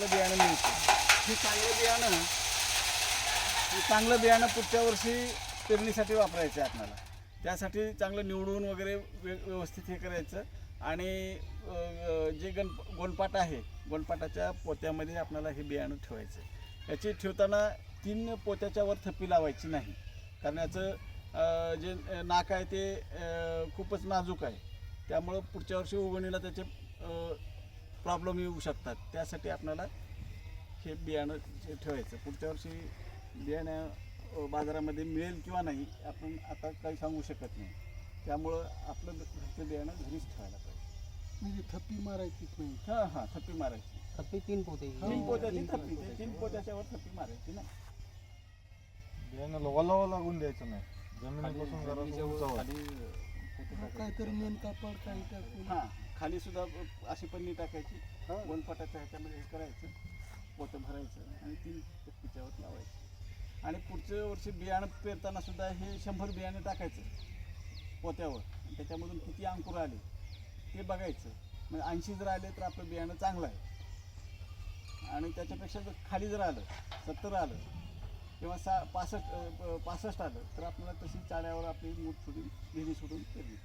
चांगलं बियाणं मिळतं. हे चांगलं बियाणं हे चांगलं बियाणं पुढच्या वर्षी पेरणीसाठी वापरायचं आहे आपल्याला. त्यासाठी चांगलं निवडून वगैरे व्य व्यवस्थित हे करायचं. आणि जे गण गोणपाट आहे गोणपाटाच्या पोत्यामध्ये आपल्याला हे बियाणं ठेवायचं. याची ठेवताना तीन पोत्याच्या वर थप्पी लावायची नाही. कारण याचं जे नाक आहे ते खूपच नाजूक आहे. त्यामुळं पुढच्या वर्षी उगवणीला त्याचे प्रॉब्लेम येऊ शकतात. त्यासाठी आपल्याला हे बियाणं ठेवायचं. पुढच्या वर्षी बियाणं बाजारामध्ये मिळेल किंवा नाही आपण आता काही सांगू शकत नाही. त्यामुळं आपलं घरचं बियाणं घरीच ठेवायला पाहिजे. म्हणजे थप्पी मारायचीच नाही? हां हां थप्पी मारायची. थप्पी तीन पोते. तीन पोत्याची थप्पी. ते तीन पोत्याच्यावर थप्पी मारायची ना. बियाण्याला ओलावा लागून द्यायचं नाही. जमिनीपासून जरा उंचावर. काहीतरी मेन कापड काही टाकून हां. खाली सुद्धा अशी पन्नी टाकायची वनपटाच्या ह्याच्यामध्ये हे करायचं पोतं भरायचं आणि तीन पिच्यावर लावायचं. आणि पुढच्या वर्षी बियाणं पेरताना सुद्धा हे शंभर बियाणे टाकायचं पोत्यावर. त्याच्यामधून किती अंकुर आले ते बघायचं. म्हणजे ऐंशी जर आले तर आपलं बियाणं चांगलं आहे. आणि त्याच्यापेक्षा जर खाली जर आलं सत्तर आलं किंवा सा पासष्ट पासष्ट आलं तर आपल्याला तशी चाड्यावर आपली मूठ सोडून विहिरी सोडून करावी